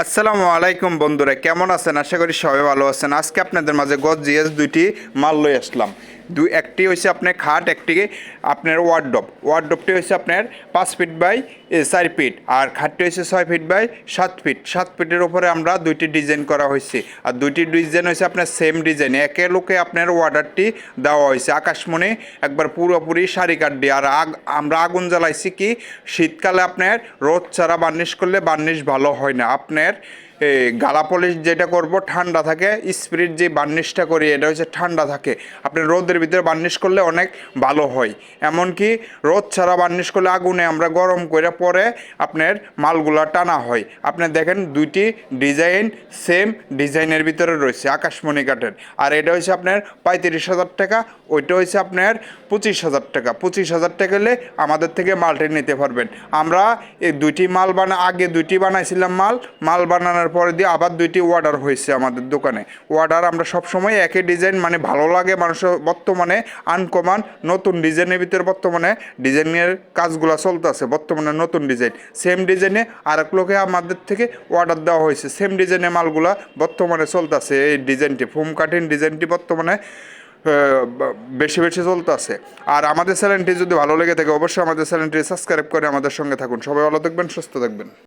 আসসালামু আলাইকুম বন্ধুরা, কেমন আছেন? আশা করি সবাই ভালো আছেন। আজকে আপনাদের মাঝে গজ জিএস দুইটি মাল লই আসলাম। দুই একটি হয়েছে আপনার খাট, একটি আপনার ওয়ার্ডব ওয়ার্ডবটি হয়েছে আপনার পাঁচ ফিট বাই চার ফিট আর খাটটি হয়েছে ছয় ফিট বাই সাত ফিট সাত ফিটের উপরে আমরা দুইটি ডিজাইন করা হয়েছে আর দুইটি ডিজাইন হয়েছে আপনার সেম ডিজাইন একে লোকে আপনার অর্ডারটি দেওয়া হয়েছে আকাশমণি একবার পুরোপুরি শাড়ি কাট দিয়ে। আর আগ আমরা আগুন জ্বালাইছি কি? শীতকালে আপনার রোদ ছাড়া বার্নিশ করলে বার্নিশ ভালো হয় না। আপনার এ, গালা পলিশ যেটা করব, ঠান্ডা থাকে স্পিরিট যে বার্নিশটা করি, এটা হচ্ছে ঠান্ডা থাকে। আপনি রোদের ভিতরে বার্নিশ করলে অনেক ভালো হয়। এমনকি রোদ ছাড়া বার্নিশ করলে আগুনে আমরা গরম করে পরে আপনার মালগুলা টানা হয়। আপনি দেখেন দুইটি ডিজাইন সেম ডিজাইনের ভিতরে রয়েছে, আকাশমণি কাঠের। আর এটা হচ্ছে আপনার পঁয়ত্রিশ হাজার টাকা, ওইটা হচ্ছে আপনার পঁচিশ হাজার টাকা। পঁচিশ হাজার টাকা হলে আমাদের থেকে মালটি নিতে পারবেন। আমরা এই দুইটি মাল বানা, আগে দুইটি বানাইছিলাম মাল মাল বানানোর পরে দিয়ে আবার দুইটি অর্ডার হয়েছে আমাদের দোকানে। অর্ডার আমরা সবসময় একই ডিজাইন মানে ভালো লাগে, মানুষের বর্তমানে আনকমান নতুন ডিজাইনের ভিতরে বর্তমানে ডিজাইনের কাজগুলো চলতেছে, বর্তমানে নতুন ডিজাইন সেম ডিজাইনে আর এক লোকে আমাদের থেকে অর্ডার দেওয়া হয়েছে সেম ডিজাইনের মালগুলা বর্তমানে চলতেছে। এই ডিজাইনটি ফোম কাটিং ডিজাইনটি বর্তমানে বেশি বেশি চলতেছে। আর আমাদের চ্যানেলটি যদি ভালো লেগে থাকে, অবশ্যই আমাদের চ্যানেলটি সাবস্ক্রাইব করে আমাদের সঙ্গে থাকুন। সবাই ভালো থাকবেন, সুস্থ থাকবেন।